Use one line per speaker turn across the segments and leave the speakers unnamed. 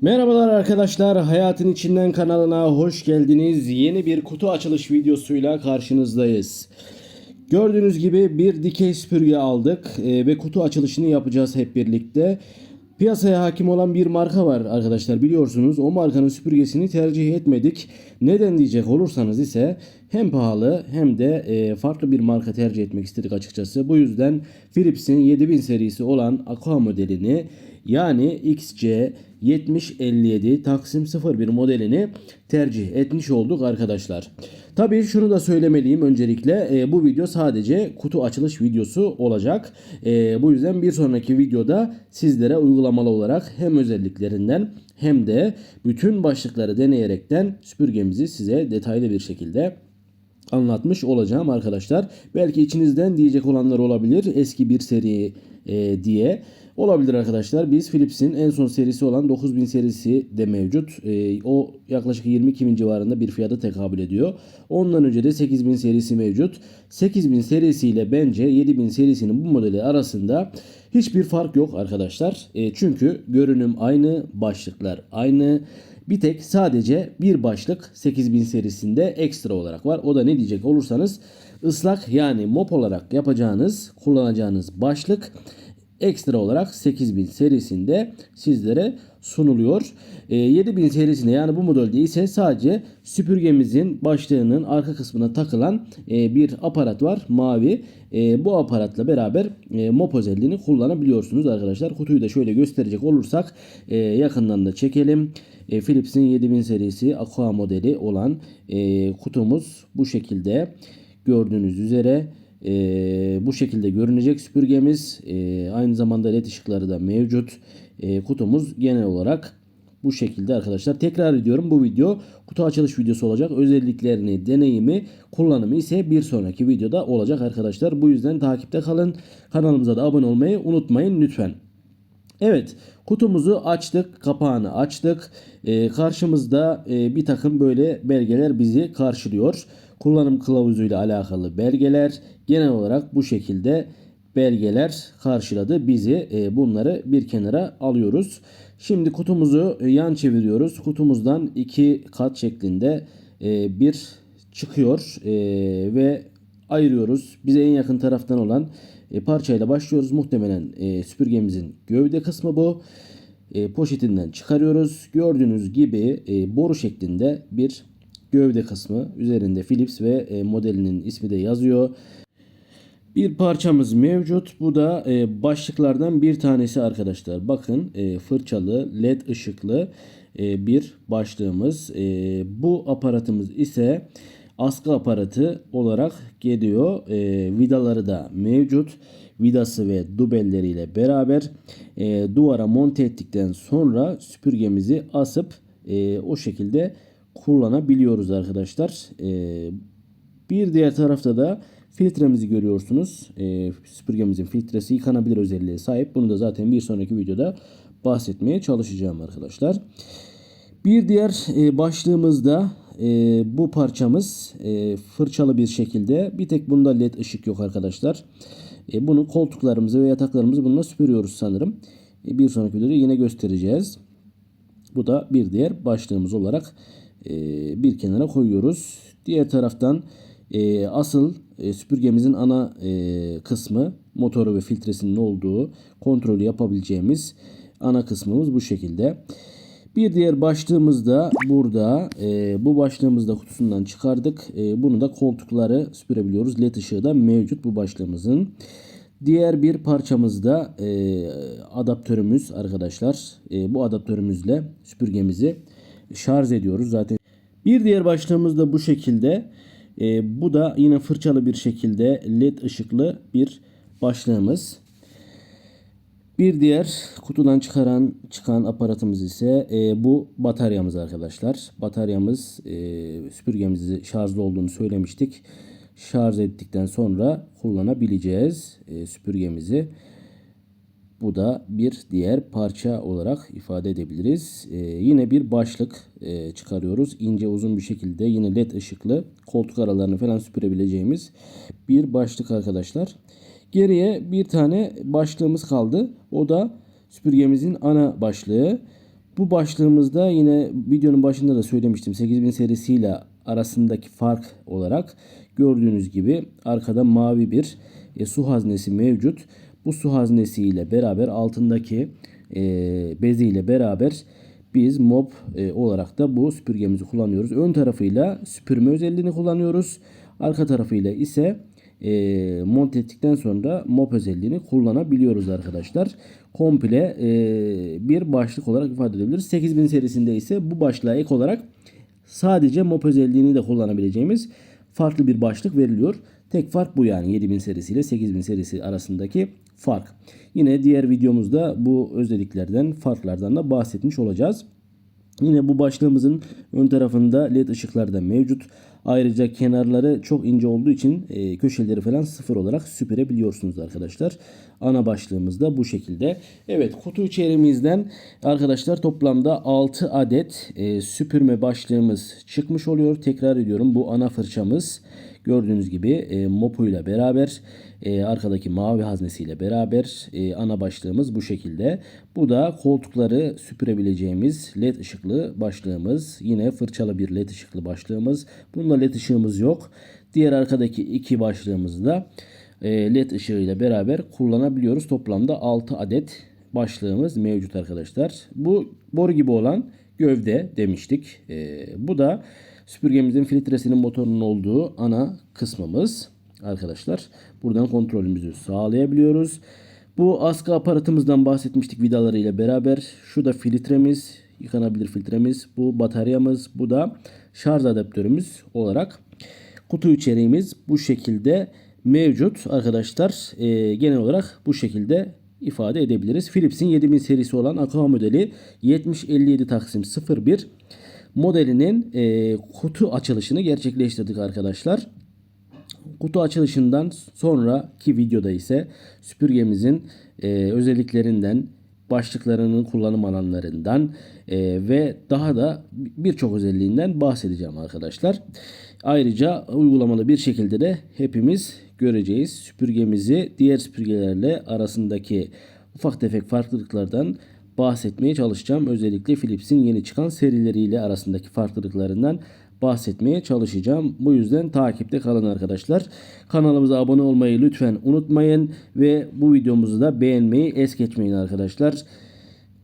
Merhabalar arkadaşlar, Hayatın İçinden kanalına hoş geldiniz. Yeni bir kutu açılış videosuyla karşınızdayız. Gördüğünüz gibi bir dikey süpürge aldık e, ve kutu açılışını yapacağız hep birlikte. Piyasaya hakim olan bir marka var arkadaşlar biliyorsunuz. O markanın süpürgesini tercih etmedik. Neden diyecek olursanız ise hem pahalı hem de e, farklı bir marka tercih etmek istedik açıkçası. Bu yüzden Philips'in 7000 serisi olan Aqua modelini yani XC 7057 Taksim 01 modelini tercih etmiş olduk arkadaşlar. Tabii şunu da söylemeliyim öncelikle e, bu video sadece kutu açılış videosu olacak. E, bu yüzden bir sonraki videoda sizlere uygulamalı olarak hem özelliklerinden hem de bütün başlıkları deneyerekten süpürgemizi size detaylı bir şekilde anlatmış olacağım arkadaşlar. Belki içinizden diyecek olanlar olabilir eski bir seri e, diye. Olabilir arkadaşlar. Biz Philips'in en son serisi olan 9000 serisi de mevcut. E, o yaklaşık 22 bin civarında bir fiyata tekabül ediyor. Ondan önce de 8000 serisi mevcut. 8000 serisiyle bence 7000 serisinin bu modeli arasında hiçbir fark yok arkadaşlar. E, çünkü görünüm aynı, başlıklar aynı. Bir tek sadece bir başlık 8000 serisinde ekstra olarak var. O da ne diyecek olursanız ıslak yani mop olarak yapacağınız, kullanacağınız başlık ekstra olarak 8000 serisinde sizlere sunuluyor. E, 7000 serisinde yani bu modelde ise sadece süpürgemizin başlığının arka kısmına takılan e, bir aparat var mavi. E, bu aparatla beraber e, mop özelliğini kullanabiliyorsunuz arkadaşlar. Kutuyu da şöyle gösterecek olursak e, yakından da çekelim. E, Philips'in 7000 serisi Aqua modeli olan e, kutumuz bu şekilde gördüğünüz üzere e, bu şekilde görünecek süpürgemiz. E, aynı zamanda led ışıkları da mevcut. E, kutumuz genel olarak bu şekilde arkadaşlar. Tekrar ediyorum bu video kutu açılış videosu olacak. Özelliklerini, deneyimi, kullanımı ise bir sonraki videoda olacak arkadaşlar. Bu yüzden takipte kalın. Kanalımıza da abone olmayı unutmayın lütfen. Evet kutumuzu açtık kapağını açtık Ee, karşımızda e, bir takım böyle belgeler bizi karşılıyor kullanım kılavuzuyla alakalı belgeler genel olarak bu şekilde belgeler karşıladı bizi Ee, bunları bir kenara alıyoruz şimdi kutumuzu yan çeviriyoruz kutumuzdan iki kat şeklinde e, bir çıkıyor e, ve ayırıyoruz bize en yakın taraftan olan e, parçayla başlıyoruz. Muhtemelen e, süpürgemizin gövde kısmı bu. E, poşetinden çıkarıyoruz. Gördüğünüz gibi e, boru şeklinde bir gövde kısmı. Üzerinde Philips ve e, modelinin ismi de yazıyor. Bir parçamız mevcut. Bu da e, başlıklardan bir tanesi arkadaşlar. Bakın e, fırçalı, led ışıklı e, bir başlığımız. E, bu aparatımız ise askı aparatı olarak geliyor. E, vidaları da mevcut. Vidası ve dubelleriyle beraber e, duvara monte ettikten sonra süpürgemizi asıp e, o şekilde kullanabiliyoruz arkadaşlar. E, bir diğer tarafta da filtremizi görüyorsunuz. E, süpürgemizin filtresi yıkanabilir özelliğe sahip. Bunu da zaten bir sonraki videoda bahsetmeye çalışacağım arkadaşlar. Bir diğer e, başlığımızda e, bu parçamız e, fırçalı bir şekilde bir tek bunda led ışık yok arkadaşlar. E, bunu koltuklarımızı ve yataklarımızı bununla süpürüyoruz sanırım. E, bir sonraki videoda yine göstereceğiz. Bu da bir diğer başlığımız olarak e, bir kenara koyuyoruz. Diğer taraftan e, asıl e, süpürgemizin ana e, kısmı motoru ve filtresinin olduğu kontrolü yapabileceğimiz ana kısmımız bu şekilde. Bir diğer başlığımız da burada. E, bu başlığımızı da kutusundan çıkardık. E, bunu da koltukları süpürebiliyoruz. LED ışığı da mevcut bu başlığımızın. Diğer bir parçamız da e, adaptörümüz arkadaşlar. E, bu adaptörümüzle süpürgemizi şarj ediyoruz. Zaten bir diğer başlığımız da bu şekilde. E, bu da yine fırçalı bir şekilde led ışıklı bir başlığımız. Bir diğer kutudan çıkaran çıkan aparatımız ise e, bu bataryamız arkadaşlar. Bataryamız e, süpürgemizi şarjlı olduğunu söylemiştik. Şarj ettikten sonra kullanabileceğiz e, süpürgemizi. Bu da bir diğer parça olarak ifade edebiliriz. E, yine bir başlık e, çıkarıyoruz. İnce uzun bir şekilde yine led ışıklı koltuk aralarını falan süpürebileceğimiz bir başlık arkadaşlar. Geriye bir tane başlığımız kaldı. O da süpürgemizin ana başlığı. Bu başlığımızda yine videonun başında da söylemiştim 8000 serisiyle arasındaki fark olarak gördüğünüz gibi arkada mavi bir e, su haznesi mevcut. Bu su haznesiyle beraber altındaki e, beziyle beraber biz mop e, olarak da bu süpürgemizi kullanıyoruz. Ön tarafıyla süpürme özelliğini kullanıyoruz. Arka tarafıyla ise e, monte ettikten sonra mop özelliğini kullanabiliyoruz arkadaşlar. Komple e, bir başlık olarak ifade edebiliriz. 8000 serisinde ise bu başlığa ek olarak sadece mop özelliğini de kullanabileceğimiz farklı bir başlık veriliyor. Tek fark bu yani 7000 serisi ile 8000 serisi arasındaki fark. Yine diğer videomuzda bu özelliklerden, farklardan da bahsetmiş olacağız. Yine bu başlığımızın ön tarafında led ışıklar da mevcut. Ayrıca kenarları çok ince olduğu için e, köşeleri falan sıfır olarak süpürebiliyorsunuz arkadaşlar. Ana başlığımız da bu şekilde. Evet kutu içeriğimizden arkadaşlar toplamda 6 adet e, süpürme başlığımız çıkmış oluyor. Tekrar ediyorum bu ana fırçamız. Gördüğünüz gibi e, mopuyla beraber e, arkadaki mavi haznesiyle beraber e, ana başlığımız bu şekilde. Bu da koltukları süpürebileceğimiz led ışıklı başlığımız. Yine fırçalı bir led ışıklı başlığımız. Bunda led ışığımız yok. Diğer arkadaki iki başlığımızda e, led ışığıyla beraber kullanabiliyoruz. Toplamda 6 adet başlığımız mevcut arkadaşlar. Bu boru gibi olan gövde demiştik. E, bu da süpürgemizin filtresinin motorunun olduğu ana kısmımız arkadaşlar. Buradan kontrolümüzü sağlayabiliyoruz. Bu askı aparatımızdan bahsetmiştik vidalarıyla beraber. Şu da filtremiz, yıkanabilir filtremiz. Bu bataryamız, bu da şarj adaptörümüz olarak kutu içeriğimiz bu şekilde mevcut arkadaşlar. Ee, genel olarak bu şekilde ifade edebiliriz. Philips'in 7000 serisi olan Aqua modeli 7057 Taksim 01 modelinin e, kutu açılışını gerçekleştirdik arkadaşlar. Kutu açılışından sonraki videoda ise süpürgemizin e, özelliklerinden, başlıklarının kullanım alanlarından e, ve daha da birçok özelliğinden bahsedeceğim arkadaşlar. Ayrıca uygulamalı bir şekilde de hepimiz göreceğiz. Süpürgemizi diğer süpürgelerle arasındaki ufak tefek farklılıklardan bahsetmeye çalışacağım. Özellikle Philips'in yeni çıkan serileriyle arasındaki farklılıklarından bahsetmeye çalışacağım. Bu yüzden takipte kalın arkadaşlar. Kanalımıza abone olmayı lütfen unutmayın ve bu videomuzu da beğenmeyi es geçmeyin arkadaşlar.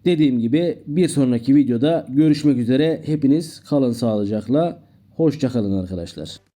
Dediğim gibi bir sonraki videoda görüşmek üzere. Hepiniz kalın sağlıcakla. Hoşçakalın arkadaşlar.